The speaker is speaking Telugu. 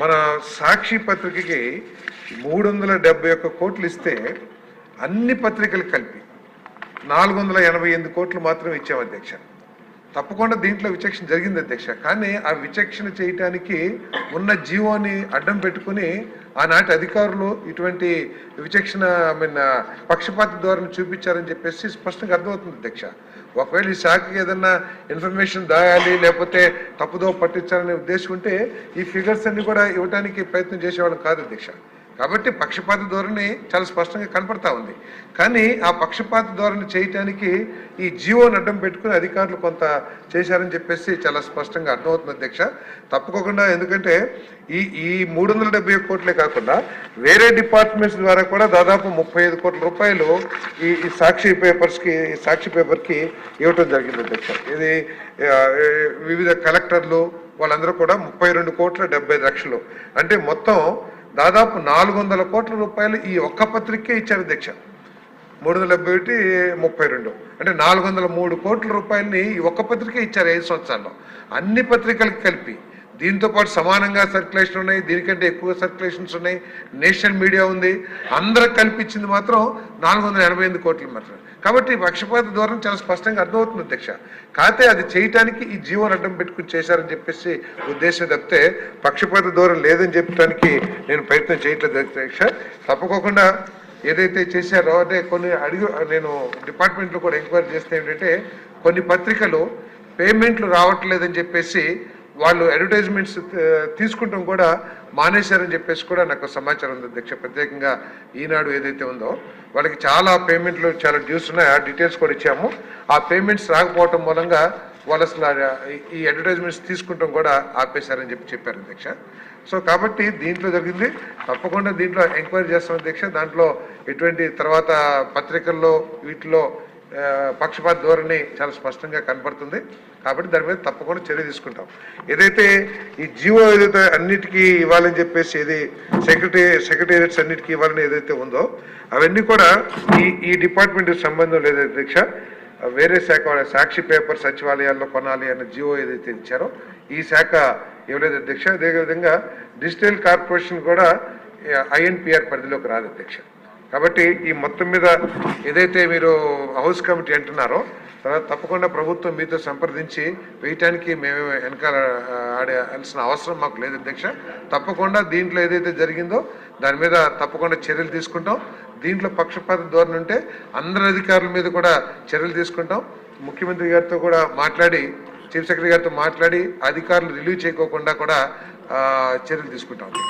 మన సాక్షి పత్రికకి మూడు వందల డెబ్బై ఒక్క కోట్లు ఇస్తే అన్ని పత్రికలు కలిపి నాలుగు వందల ఎనభై ఎనిమిది కోట్లు మాత్రం ఇచ్చాం అధ్యక్ష. తప్పకుండా దీంట్లో విచక్షణ జరిగింది అధ్యక్ష. కానీ ఆ విచక్షణ చేయటానికి ఉన్న జీవోని అడ్డం పెట్టుకుని ఆనాటి అధికారులు ఇటువంటి విచక్షణ ఐ మీన్ పక్షపాత ధోరణి చూపించారని చెప్పేసి స్పష్టంగా అర్థమవుతుంది అధ్యక్ష. ఒకవేళ ఈ శాఖకి ఏదన్నా ఇన్ఫర్మేషన్ దాయాలి లేకపోతే తప్పుదో పట్టించాలనే ఉద్దేశం ఉంటే ఈ ఫిగర్స్ అన్ని కూడా ఇవ్వడానికి ప్రయత్నం చేసేవాళ్ళం కాదు అధ్యక్ష. కాబట్టి పక్షపాత ధోరణి చాలా స్పష్టంగా కనపడతా ఉంది. కానీ ఆ పక్షపాత ధోరణి చేయటానికి ఈ జీవోని అడ్డం పెట్టుకుని అధికారులు కొంత చేశారని చెప్పేసి చాలా స్పష్టంగా అర్థమవుతుంది అధ్యక్ష. తప్పుకోకుండా ఎందుకంటే ఈ ఈ మూడు వందల డెబ్బై కోట్లే కాకుండా వేరే డిపార్ట్మెంట్స్ ద్వారా కూడా దాదాపు ముప్పై ఐదు కోట్ల రూపాయలు ఈ ఈ సాక్షి పేపర్స్కి ఈ సాక్షి పేపర్కి ఇవ్వటం జరిగింది అధ్యక్ష. ఇది వివిధ కలెక్టర్లు వాళ్ళందరూ కూడా ముప్పై రెండు కోట్ల డెబ్బై లక్షలు. అంటే మొత్తం దాదాపు నాలుగు వందల కోట్ల రూపాయలు ఈ ఒక్క పత్రికే ఇచ్చారు అధ్యక్ష మూడు వందల డెబ్బై ఒకటి ముప్పై రెండు. అంటే నాలుగు వందల మూడు కోట్ల రూపాయలని ఈ ఒక్క పత్రికే ఇచ్చారు ఐదు సంవత్సరాల్లో. అన్ని పత్రికలకు కలిపి. దీంతో పాటు సమానంగా సర్క్యులేషన్ ఉన్నాయి దీనికంటే ఎక్కువ సర్క్యులేషన్స్ ఉన్నాయి. నేషనల్ మీడియా ఉంది. అందరికి కల్పించింది మాత్రం నాలుగు వందల ఎనభై ఎనిమిది కోట్లు మాత్రం కాబట్టి ఈ పక్షపాత ధోరణి చాలా స్పష్టంగా అర్థమవుతుంది అధ్యక్ష. కాకపోతే అది చేయటానికి ఈ జీవన అడ్డం పెట్టుకుని చేశారని చెప్పేసి ఉద్దేశం తప్పితే పక్షపాత ధోరణి లేదని చెప్పడానికి నేను ప్రయత్నం చేయట్లేదు అధ్యక్ష. తప్పకోకుండా ఏదైతే చేశారో అంటే కొన్ని అడిగి నేను డిపార్ట్మెంట్లో కూడా ఎంక్వైరీ చేస్తే ఏంటంటే కొన్ని పత్రికలు పేమెంట్లు రావట్లేదని చెప్పేసి వాళ్ళు అడ్వర్టైజ్మెంట్స్ తీసుకుంటాం కూడా మానేశారని చెప్పేసి కూడా నాకు సమాచారం ఉంది అధ్యక్ష. ప్రత్యేకంగా ఈనాడు ఏదైతే ఉందో వాళ్ళకి చాలా పేమెంట్లు చాలా డ్యూస్ ఉన్నాయి. ఆ డీటెయిల్స్ కూడా ఇచ్చాము. ఆ పేమెంట్స్ రాకపోవటం మూలంగా వాళ్ళు అసలు ఈ అడ్వర్టైజ్మెంట్స్ తీసుకుంటాం కూడా ఆపేశారని చెప్పి చెప్పారు అధ్యక్ష. సో కాబట్టి దీంట్లో జరిగింది. తప్పకుండా దీంట్లో ఎంక్వైరీ చేస్తాం అధ్యక్ష. దాంట్లో ఎటువంటి తర్వాత పత్రికల్లో వీటిలో పక్షపాత ధోరణి చాలా స్పష్టంగా కనపడుతుంది కాబట్టి దాని మీద తప్పకుండా చర్య తీసుకుంటాం. ఏదైతే ఈ జీవో ఏదైతే అన్నిటికీ ఇవ్వాలని చెప్పేసి ఏది సెక్రటరీ సెక్రటేరియట్స్ అన్నిటికీ ఇవ్వాలని ఏదైతే ఉందో అవన్నీ కూడా ఈ ఈ డిపార్ట్మెంట్ సంబంధం లేదు అధ్యక్ష. వేరే శాఖ సాక్షి పేపర్ సచివాలయాల్లో కొనాలి అన్న జియో ఏదైతే ఇచ్చారో ఈ శాఖ ఇవ్వలేదు అధ్యక్ష. అదేవిధంగా డిజిటల్ కార్పొరేషన్ కూడా ఐఎన్పిఆర్ పరిధిలోకి రాదు అధ్యక్ష. కాబట్టి ఈ మొత్తం మీద ఏదైతే మీరు హౌస్ కమిటీ అంటున్నారో తర్వాత తప్పకుండా ప్రభుత్వం మీతో సంప్రదించి వేయటానికి మేము వెనకాల ఆడాల్సిన అవసరం మాకు లేదు అధ్యక్ష. తప్పకుండా దీంట్లో ఏదైతే జరిగిందో దాని మీద తప్పకుండా చర్యలు తీసుకుంటాం. దీంట్లో పక్షపాత ధోరణి ఉంటే అందరి అధికారుల మీద కూడా చర్యలు తీసుకుంటాం. ముఖ్యమంత్రి గారితో కూడా మాట్లాడి చీఫ్ సెక్రటరీ గారితో మాట్లాడి అధికారులు రిలీవ్ చేయకోకుండా కూడా చర్యలు తీసుకుంటాం.